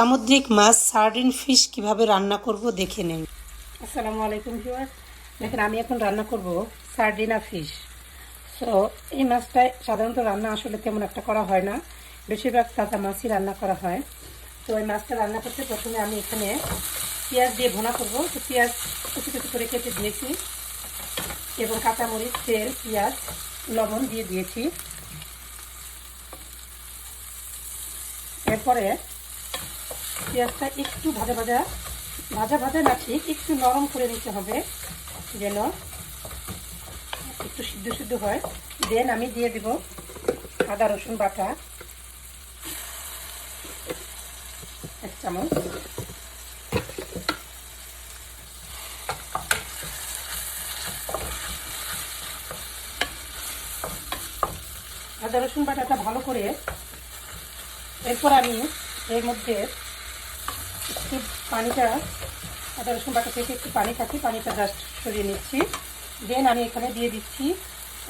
সামুদ্রিক মাছ sardine fish কীভাবে রান্না করব দেখে নেই আসসালামু আলাইকুম ভিউয়ার দেখেন, আমি এখন রান্না করব সার্ডিনা ফিশ সো এই মাছটা সাধারণত রান্না আসলে তেমন একটা করা হয় না। বেশিরভাগ তাজা মাছই রান্না করা হয়। তো এই মাছটা রান্না করতে প্রথমে আমি এখানে পেঁয়াজ দিয়ে ভোনা করব। তো পেঁয়াজ কুচি কুচি করে কেটে দিয়েছি এবং কাঁচামরিচ, তেল, পেঁয়াজ, লবণ দিয়ে দিয়েছি। এরপরে পেঁয়াজটা একটু ভাজা ভাজা ভাজা ভাজা না ঠিক, একটু নরম করে নিতে হবে, যেন একটু সিদ্ধ সিদ্ধ হয়। দেন আমি দিয়ে দিব আদা, রসুন বাটা। এক চামচ। আদা, রসুন বাটাটা ভালো করে এরপর আমি এর মধ্যে পানিটা আদা রসুন বাটা থেকে একটু পানি থাকে, পানিটা জাস্ট সরিয়ে নিচ্ছি। দেন আমি এখানে দিয়ে দিচ্ছি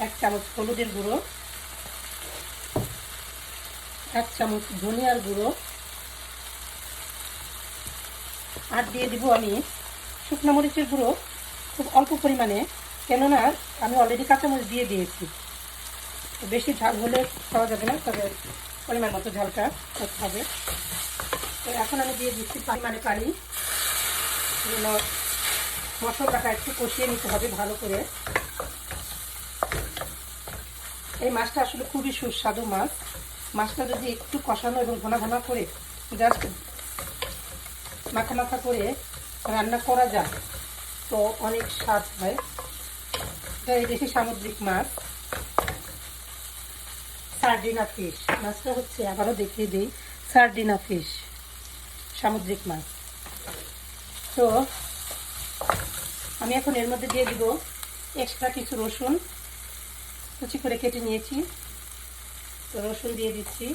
এক চামচ হলুদের গুঁড়ো, এক চামচ ধনিয়ার গুঁড়ো। আর দিয়ে দিব আমি শুকনো মরিচের গুঁড়ো খুব অল্প পরিমাণে, কেননা আমি অলরেডি কাঁচামরিচ দিয়ে দিয়েছি। বেশি ঝাল হলে খাওয়া যাবে না, তবে পরিমাণ মতো ঝালটা করতে হবে। তো এখন আমি দিয়ে দিচ্ছি পরিমাণে পানি। মশলাটা একটু কষিয়ে নিতে হবে ভালো করে। এই মাছটা আসলে খুবই সুস্বাদু মাছ। মাছটা যদি একটু কষানো এবং ঘনা ঘনা করে জাস্ট মাখা মাখা করে রান্না করা যায়, তো অনেক স্বাদ হয়। এটা এই দেশি সামুদ্রিক মাছ। সার্ডিনা ফিশ। মাছটা হচ্ছে, আবারও দেখিয়ে দিই, সার্ডিনা ফিশ। সামুদ্রিক মাছ। তো, আমি এখন এর মধ্যে দিয়ে দিব এক্সট্রা কিছু রসুন। কুচি করে কেটে নিয়েছি। তো রসুন দিয়ে দিচ্ছি।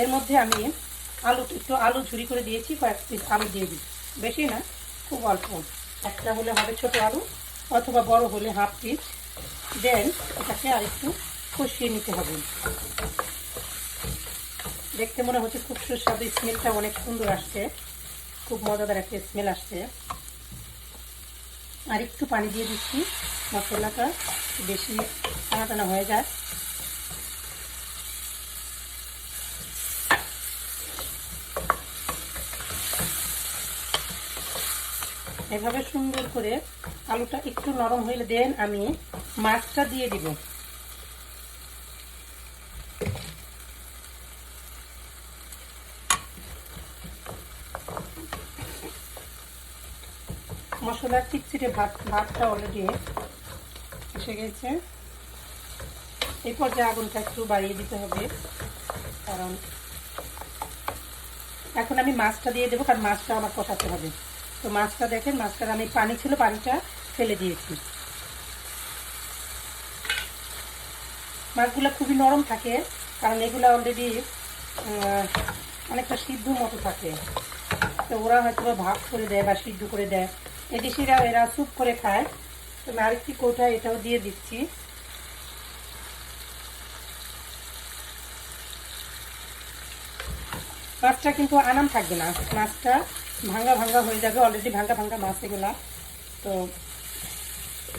এর মধ্যে আমি আলু, একটু আলু ঝুরি করে দিয়েছি, কয়েক পিস আলু দিয়ে দিই বেশি না, খুব অল্প। একটা হলে হবে ছোট আলু, অথবা বড় হলে হাফ পিস দেন এটাকে আর একটু কষিয়ে নিতে হবে। দেখতে মনে হচ্ছে খুব সুস্বাদু স্মেলটা অনেক সুন্দর আসছে। খুব মজাদার একটা স্মেল আসছে। আর একটু পানি দিয়ে দিচ্ছি। মশলাটা বেশি টানা টানা হয়ে যায়। এভাবে সুন্দর করে আলুটা একটু নরম হইলে দেন আমি মাছটা দিয়ে দিব। মশলার চিটচিটে ভাত, ভাতটা অলরেডি এসে গেছে। এই পর্যায়ে আগুনটা একটু বাড়িয়ে দিতে হবে, কারণ এখন আমি মাছটা দিয়ে দেবো, কারণ মাছটা আমার কষাতে হবে। তো মাছটা দেখেন মাছটার আমি, পানি ছিল পানিটা ফেলে দিয়েছি। মাছগুলো খুবই নরম থাকে, কারণ এগুলো অলরেডি অনেকটা সিদ্ধ মতো থাকে। তো ওরা হয়তো ভাগ করে দেয় বা সিদ্ধ করে দেয়। এই দেশিরা এরা স্যুপ করে খায়। তো আমি আরেকটি কৌটা এটাও দিয়ে দিচ্ছি। মাছটা কিন্তু আনাম থাকবে না। মাছটা ভাঙ্গা ভাঙ্গা হয়ে যাবে। অলরেডি ভাঙ্গা ভাঙ্গা মাছ এগুলা। তো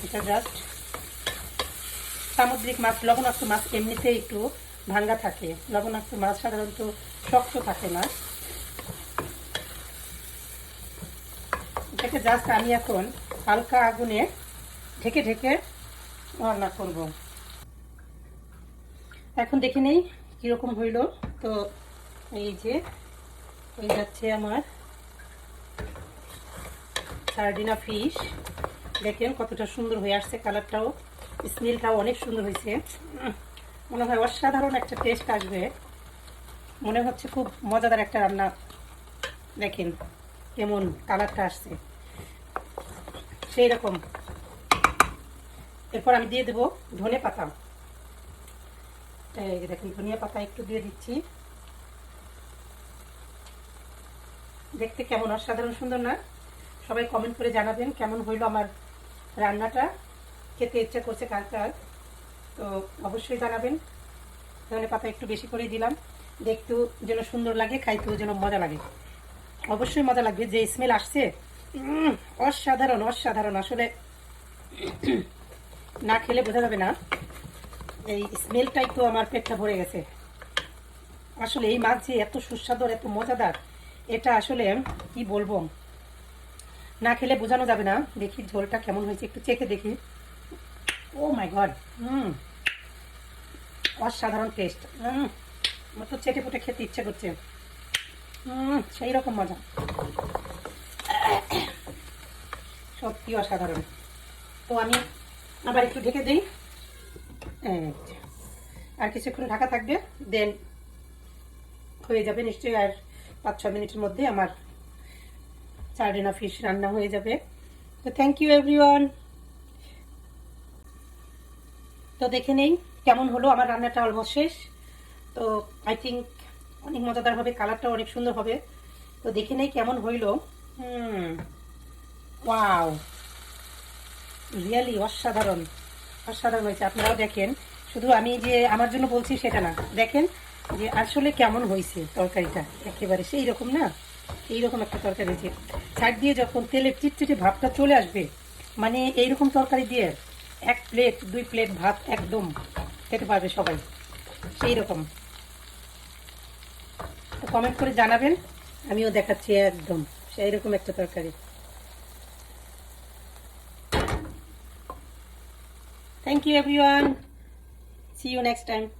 এটা জাস্ট সামুদ্রিক মাছ, লবণাক্ত মাছ এমনিতে একটু ভাঙ্গা থাকে। লবণাক্ত মাছ সাধারণত শক্ত থাকে না এটাকে জাস্ট আমি এখন হালকা আগুনে ঢেকে ঢেকে রান্না করব। এখন দেখে নেই কীরকম হইল। তো এই যে হয়ে যাচ্ছে আমার সার্ডিনা ফিশ দেখেন কতটা সুন্দর হয়ে আসছে কালারটাও স্মেলটাও অনেক সুন্দর হয়েছে। মনে হয় অসাধারণ একটা টেস্ট আসবে। মনে হচ্ছে খুব মজাদার একটা রান্না। দেখেন কেমন কালারটা আসছে। সেই রকম এরপর আমি দিয়ে দেবো ধনে পাতা। যে ধনিয়া পাতা একটু দিয়ে দিচ্ছি। দেখতে কেমন, অসাধারণ সুন্দর না? সবাই কমেন্ট করে জানাবেন কেমন হইল আমার রান্নাটা। খেতে ইচ্ছা করছে কার কার। তো অবশ্যই জানাবেন। ধনে পাতা একটু বেশি করে দিলাম। দেখতেও যেন সুন্দর লাগে, খাইতেও যেন মজা লাগে। অবশ্যই মজা লাগবে। যে স্মেল আসছে অসাধারণ অসাধারণ। আসলে না খেলে বোঝা যাবে না। এই স্মেলটাই তো আমার পেটটা ভরে গেছে। আসলে এই মাছ যে এত সুস্বাদু এত মজাদার, এটা আসলে কি বলব? না খেলে বোঝানো যাবে না। দেখি ঝোলটা কেমন হয়েছে, একটু চেখে দেখি। Oh my god, hmm. অসাধারণ টেস্ট হুম। আমার তো চেটে পুটে খেতে ইচ্ছে করছে। হুম, সেই রকম মজা। সত্যি অসাধারণ। তো আমি আবার একটু ঢেকে দিই। আর কিছুক্ষণ ঢাকা থাকবে দেন হয়ে যাবে নিশ্চয়ই আর পাঁচ ছ মিনিটের মধ্যে আমার সার্ডিনা ফিশ রান্না হয়ে যাবে। তো থ্যাংক ইউ এভরিওয়ান তো দেখে নেই কেমন হলো আমার রান্নাটা অলমোস্ট শেষ। তো আই থিঙ্ক অনেক মজাদার হবে কালারটা অনেক সুন্দর হবে। তো দেখে নেই কেমন হইল। হুম। ওয়াও রিয়েলি অসাধারণ। অসাধারণ হয়েছে। আপনারাও দেখেন। শুধু আমি যে আমার জন্য বলছি সেটা না। দেখেন যে আসলে কেমন হয়েছে তরকারিটা। একেবারে সেই রকম না? এইরকম একটা তরকারি হয়েছে। সাইড দিয়ে যখন তেলের চিটচিটে ভাবটা চলে আসবে মানে এইরকম তরকারি দিয়ে এক প্লেট, দুই প্লেট ভাত একদম খেতে পারবে সবাই। সেই রকম। তো কমেন্ট করে জানাবেন। আমিও দেখাচ্ছি একদম। সেই রকম একটা তরকারি। Thank you everyone. See you next time.